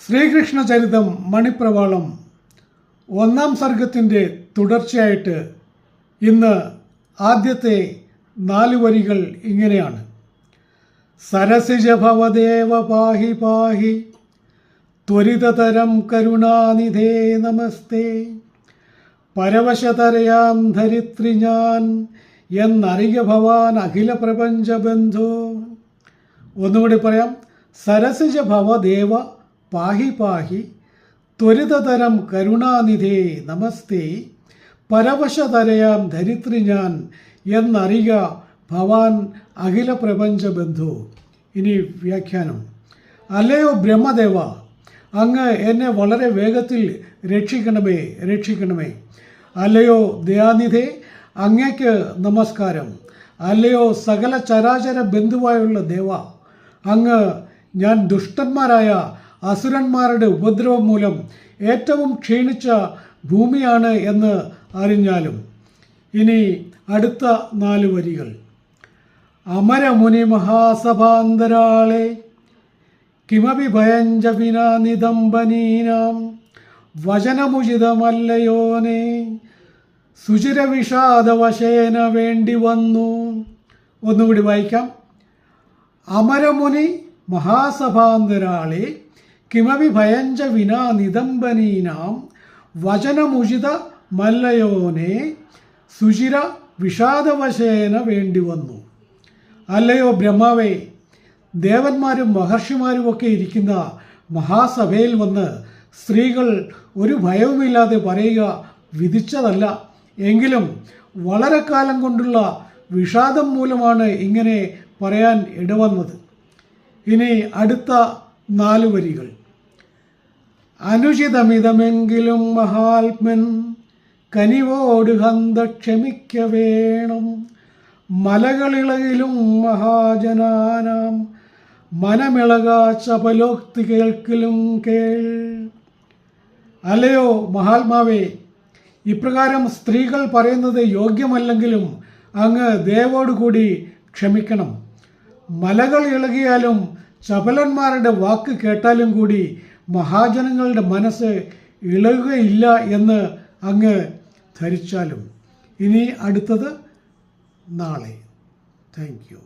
ശ്രീകൃഷ്ണ ചരിതം മണിപ്രവാളം ഒന്നാം സർഗത്തിന്റെ തുടർച്ചയായിട്ട് ഇന്ന് ആദ്യത്തെ നാല് വരികൾ ഇങ്ങനെയാണ്. സരസിജ ഭവദേവ പാഹി പാഹി ത്വരിതതരം കരുണാനിധേ നമസ്തേ പരവശതരയാം ധരിത്രി ഞാൻ എന്നറിയ ഭവാൻ അഖില പ്രപഞ്ച ബന്ധു. ഒന്നുകൂടി പറയാം. സരസിജ ഭവദേവ പാഹി പാഹി ത്വരിതതരം കരുണാനിധേ നമസ്തേ. പരവശതരയാം ധരിത്രി ഞാൻ എന്നറിയ ഭവാൻ അഖില പ്രപഞ്ച ബന്ധു. ഇനി വ്യാഖ്യാനം. അല്ലയോ ബ്രഹ്മദേവ അങ്ങ് എന്നെ വളരെ വേഗത്തിൽ രക്ഷിക്കണമേ രക്ഷിക്കണമേ. അല്ലയോ ദയാനിധേ അങ്ങയ്ക്ക് നമസ്കാരം. അല്ലയോ സകല ചരാചര ബന്ധുവായുള്ള ദേവ അങ്ങ് ഞാൻ ദുഷ്ടന്മാരായ അസുരന്മാരുടെ ഉപദ്രവം മൂലം ഏറ്റവും ക്ഷീണിച്ച ഭൂമിയാണ് എന്ന് അറിഞ്ഞാലും. ഇനി അടുത്ത നാല് വരികൾ. അമരമുനി മഹാസഭാന്തരാളെ കിമപി ഭയഞ്ച വിനാ വചനമുചിതമല്ലയോനെ സുചിരവിഷാദവശേന വേണ്ടി വന്നു. ഒന്നുകൂടി വായിക്കാം. അമരമുനി മഹാസഭാന്തരാളെ കിമവി ഭയഞ്ച വിനാ നിദംബനീനാം വചനമുചിത മല്ലയോനെ സുചിര വിഷാദവശേന വേണ്ടി വന്നു. അല്ലയോ ബ്രഹ്മാവേ ദേവന്മാരും മഹർഷിമാരും ഒക്കെ ഇരിക്കുന്ന മഹാസഭയിൽ വന്ന് സ്ത്രീകൾ ഒരു ഭയവുമില്ലാതെ പറയുക വിധിച്ചതല്ല. എങ്കിലും വളരെ കാലം കൊണ്ടുള്ള വിഷാദം മൂലമാണ് ഇങ്ങനെ പറയാൻ ഇടവന്നത്. ഇനി അടുത്ത നാല് വരികൾ. അനുചിതമിതമെങ്കിലും മഹാത്മൻ കനിവോട് ഹന്ത ക്ഷമിക്ക വേണം. മലകളിളകിലും മഹാജനാനാം മനമിളകാ ചപലോക്തി കേൾ. അല്ലയോ മഹാത്മാവേ ഇപ്രകാരം സ്ത്രീകൾ പറയുന്നത് യോഗ്യമല്ലെങ്കിലും അങ്ങ് ദയവോടുകൂടി ക്ഷമിക്കണം. മലകൾ ഇളകിയാലും ചപലന്മാരുടെ വാക്ക് കേട്ടാലും കൂടി മഹാജനങ്ങളുടെ മനസ്സ് ഇളകുകയില്ല എന്ന് അങ്ങ് ധരിച്ചാലും. ഇനി അടുത്തത് നാളെ. Thank you.